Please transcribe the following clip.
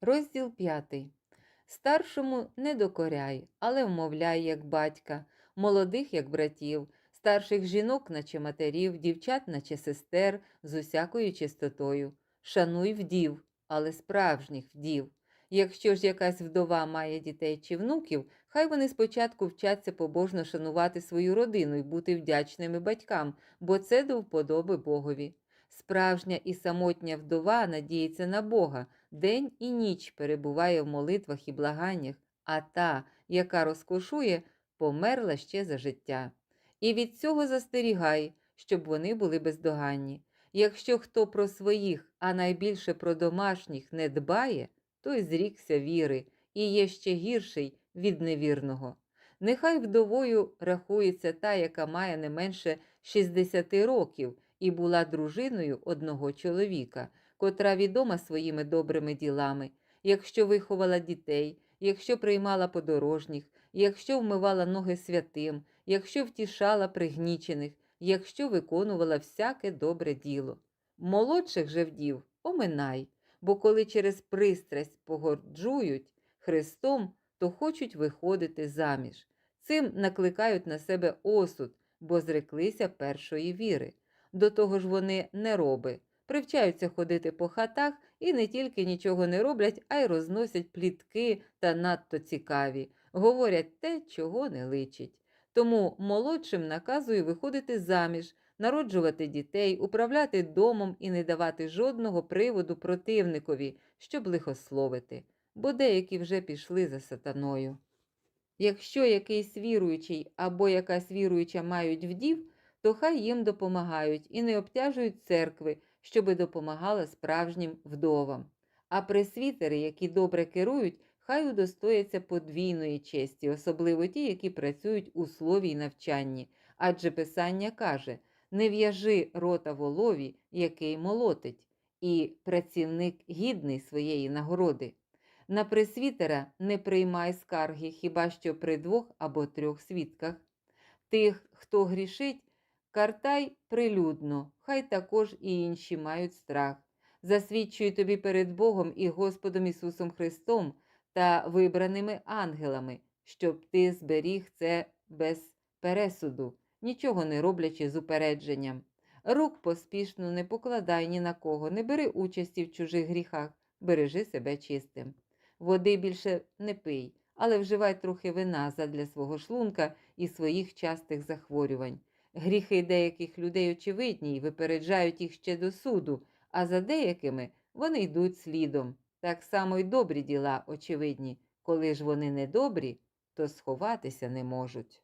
Розділ п'ятий. Старшому не докоряй, але вмовляй, як батька, молодих, як братів, старших жінок, наче матерів, дівчат, наче сестер, з усякою чистотою. Шануй вдів, але справжніх вдів. Якщо ж якась вдова має дітей чи внуків, хай вони спочатку вчаться побожно шанувати свою родину і бути вдячними батькам, бо це до вподоби Богові. Справжня і самотня вдова надіється на Бога, день і ніч перебуває в молитвах і благаннях, а та, яка розкошує, померла ще за життя. І від цього застерігай, щоб вони були бездоганні. Якщо хто про своїх, а найбільше про домашніх не дбає, той зрікся віри і є ще гірший від невірного. Нехай вдовою рахується та, яка має не менше 60 років і була дружиною одного чоловіка, котра відома своїми добрими ділами, якщо виховала дітей, якщо приймала подорожніх, якщо вмивала ноги святим, якщо втішала пригнічених, якщо виконувала всяке добре діло. Молодших же вдів оминай, бо коли через пристрасть погорджують Христом, то хочуть виходити заміж. Цим накликають на себе осуд, бо зреклися першої віри. До того ж вони не роби, привчаються ходити по хатах і не тільки нічого не роблять, а й розносять плітки та надто цікаві, говорять те, чого не личить. Тому молодшим наказую виходити заміж, народжувати дітей, управляти домом і не давати жодного приводу противникові, щоб лихословити, бо деякі вже пішли за сатаною. Якщо якийсь віруючий або якась віруюча мають вдів, то хай їм допомагають і не обтяжують церкви, щоби допомагала справжнім вдовам. А пресвітери, які добре керують, хай удостояться подвійної честі, особливо ті, які працюють у слові й навчанні. Адже Писання каже: не в'яжи рота волові, який молотить, і працівник гідний своєї нагороди. На пресвітера не приймай скарги хіба що при двох або трьох свідках. Тих, хто грішить, картай прилюдно, хай також і інші мають страх. Засвідчую тобі перед Богом і Господом Ісусом Христом та вибраними ангелами, щоб ти зберіг це без пересуду, нічого не роблячи з упередженням. Рук поспішно не покладай ні на кого, не бери участі в чужих гріхах, бережи себе чистим. Води більше не пий, але вживай трохи вина задля свого шлунка і своїх частих захворювань. Гріхи деяких людей очевидні й випереджають їх ще до суду, а за деякими вони йдуть слідом. Так само й добрі діла очевидні. Коли ж вони недобрі, то сховатися не можуть.